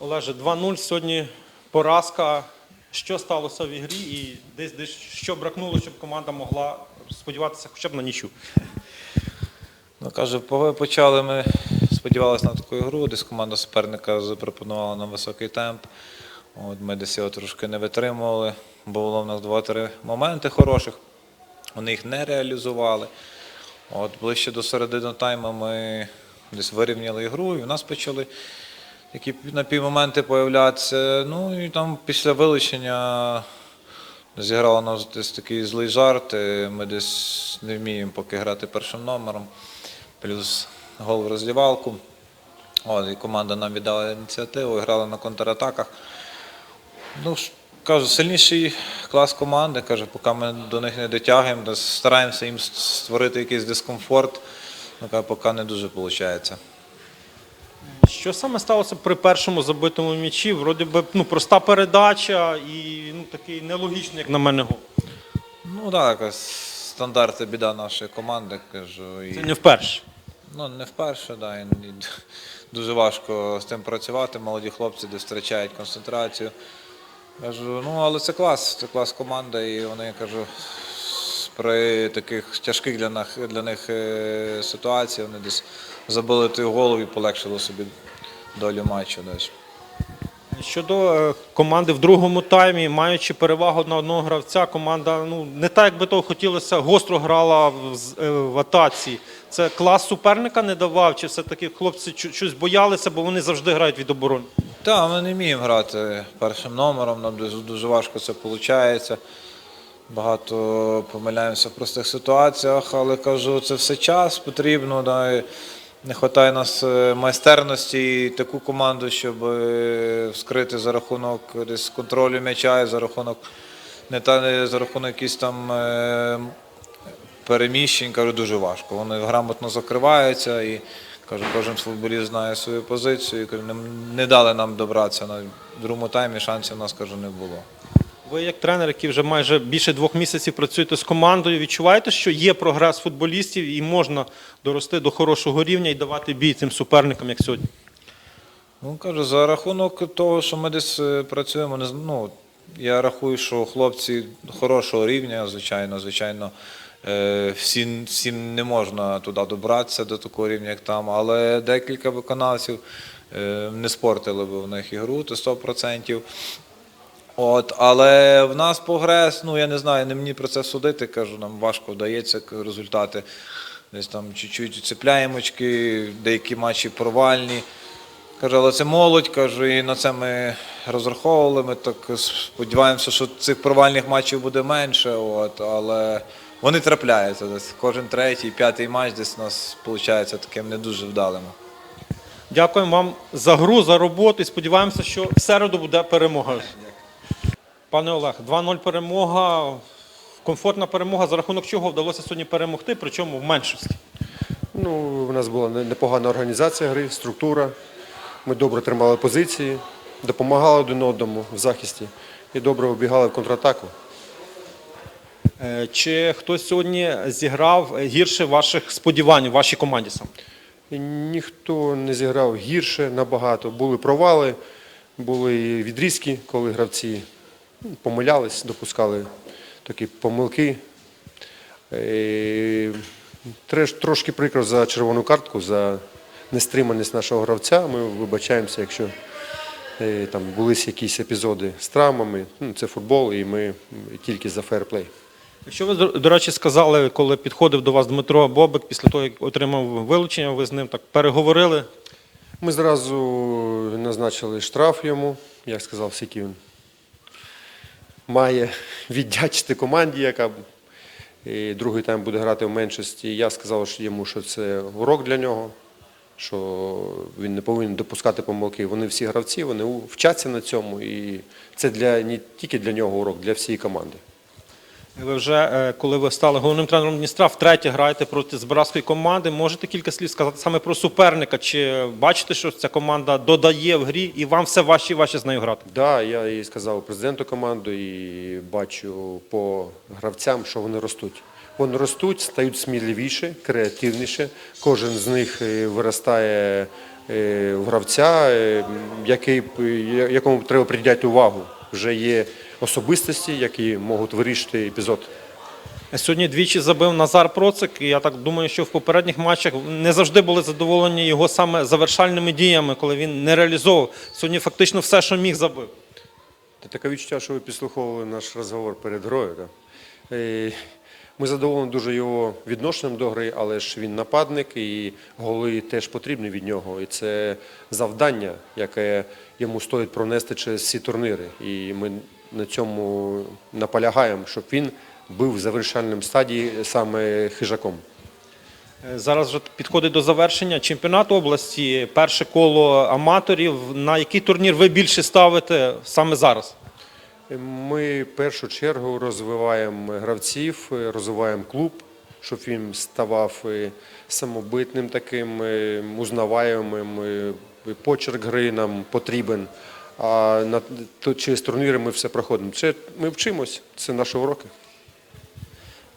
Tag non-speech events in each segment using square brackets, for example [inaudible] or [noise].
Олеже, 2-0 сьогодні поразка. Що сталося в ігрі і десь, десь що бракнуло, щоб команда могла сподіватися хоча б на нічу? Ну, каже, почали ми сподівалися на таку ігру, десь команда суперника запропонувала нам високий темп. От ми десь його трошки не витримували. Було в нас два-три моменти хороших. Вони їх не реалізували. От ближче до середини тайму ми десь вирівняли ігру, і в нас почали такі напівмоменти появлятися. Ну і там після вилучення зіграла нас десь такий злий жарт. Ми десь не вміємо поки грати першим номером. Плюс гол в роздівалку. От, і команда нам віддала ініціативу, грали на контратаках. Ну, кажу, сильніший клас команди. Каже, поки ми до них не дотягуємо, стараємося їм створити якийсь дискомфорт. Ну, поки не дуже виходить. Що саме сталося при першому забитому м'ячі? Вроді би ну, проста передача і ну, такий нелогічний, як на мене, гол. Ну так, якась стандарти біда нашої команди. Кажу, і... Це не вперше. Ну, не вперше, да, і дуже важко з тим працювати. Молоді хлопці десь втрачають концентрацію. Кажу, ну, але це клас, це клас команди, і вони кажу, при таких тяжких для них, для них е, ситуаціях вони десь забили той гол і полегшили собі долю матчу. Десь. Щодо е, команди в другому таймі, маючи перевагу на одного гравця, команда ну не так, як би того хотілося, гостро грала в, е, в атаці. Це клас суперника не давав, чи все-таки хлопці щось боялися, бо вони завжди грають від оборони. Так, ми не вміємо грати першим номером, нам дуже, дуже важко це виходить. Багато помиляємося в простих ситуаціях, але кажу, це все час потрібно. Да, і не вистачає нас е, майстерності і таку команду, щоб е, вскрити за рахунок десь контролю м'яча і за рахунок не та не за рахунок якісь там е, переміщень, кажу, дуже важко. Вони грамотно закриваються і кажу, кожен футболіст знає свою позицію. І, кажу, не, дали нам добратися на другому таймі, шансів у нас кажу, не було. Ви, як тренер, який вже майже більше двох місяців працюєте з командою, відчуваєте, що є прогрес футболістів і можна дорости до хорошого рівня і давати бій цим суперникам, як сьогодні? Ну, кажу, за рахунок того, що ми десь е, працюємо, ну, я рахую, що хлопці хорошого рівня, звичайно, звичайно, е, всім, всім не можна туди добратися до такого рівня, як там, але декілька виконавців е, не спортили б в них ігру, то 100%. От, але в нас прогрес, ну я не знаю, не мені про це судити, кажу, нам важко вдається результати. Десь там чуть-чуть цепляємочки, деякі матчі провальні. Кажу, але це молодь, кажу, і на це ми розраховували. Ми так сподіваємося, що цих провальних матчів буде менше. От, але вони трапляються. Десь кожен третій, п'ятий матч десь у нас виходить таким не дуже вдалим. Дякуємо вам за гру, за роботу і сподіваємося, що в середу буде перемога. Пане Олег, 2-0 перемога. Комфортна перемога, за рахунок чого вдалося сьогодні перемогти, причому в меншості. Ну, у нас була непогана організація гри, структура. Ми добре тримали позиції, допомагали один одному в захисті і добре обігали в контратаку. Е, Чи хтось сьогодні зіграв гірше ваших сподівань вашій команді сам? Ніхто не зіграв гірше набагато. Були провали, були відрізки, коли гравці помилялись, допускали такі помилки. Е, Трошки прикро за червону картку, за нестриманість нашого гравця. Ми вибачаємося, якщо е, там були якісь епізоди з травмами. Ну, Це футбол, і ми тільки за фейерплей. Якщо ви, до- до речі, сказали, коли підходив до вас Дмитро Бобик, після того, як отримав вилучення, ви з ним так переговорили. Ми зразу назначили штраф йому. Як сказав, скільки він має віддячити команді, яка другий тайм буде грати в меншості. Я сказав що йому, що це урок для нього, що він не повинен допускати помилки. Вони всі гравці, вони вчаться на цьому, і це для не тільки для нього урок, для всієї команди. Ви вже, е, коли ви стали головним тренером Дністра, втретє граєте проти збиравської команди. Можете кілька слів сказати саме про суперника? Чи бачите, що ця команда додає в грі і вам все важче і важче з нею грати? Да, я і сказав президенту команди і бачу по гравцям, що вони ростуть. Вони ростуть, стають сміливіше, креативніше. Кожен з них е, виростає е, в гравця, який, якому треба приділяти увагу. Вже є особистості, які можуть вирішити епізод. Сьогодні двічі забив Назар Процик, і я так думаю, що в попередніх матчах не завжди були задоволені його саме завершальними діями, коли він не реалізовував. Сьогодні фактично все, що міг, забив. Та таке відчуття, що ви підслуховували наш розговор перед грою. Да? Е, Ми задоволені дуже його відношенням до гри, але ж він нападник і голи теж потрібні від нього. І це завдання, яке йому стоїть пронести через всі турніри. І ми на цьому наполягаємо, щоб він був в завершальному стадії саме хижаком. Е, Зараз вже підходить до завершення чемпіонат області, перше коло аматорів. На який турнір ви більше ставите саме зараз? Ми в першу чергу розвиваємо гравців, е, розвиваємо клуб, щоб він ставав е, самобитним таким, е, узнаваємим. е, Почерк гри нам потрібен. А на, то, через турніри ми все проходимо. Це, ми вчимось, це наші уроки.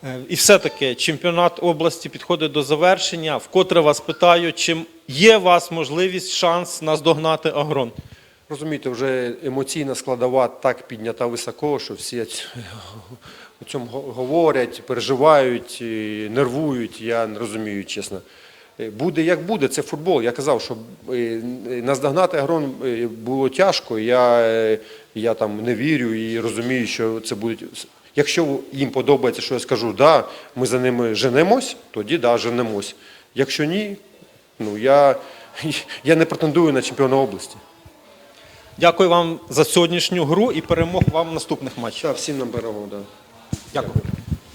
Е, І все-таки чемпіонат області підходить до завершення. Вкотре вас питаю, чи є у вас можливість, шанс наздогнати Агрон? Розумієте, вже емоційна складова так піднята високо, що всі о цьому говорять, переживають, нервують. Я не розумію, чесно. Е, Буде як буде, це футбол. Я казав, що е, наздогнати Агрон е, було тяжко. Я, е, я там не вірю і розумію, що це буде. Якщо їм подобається, що я скажу, да, ми за ними женемось, тоді да, женемось. Якщо ні, ну я, [laughs] я не претендую на чемпіона області. Дякую вам за сьогоднішню гру і перемог вам в наступних матчах. Так, всім нам перемогу, да. Дякую.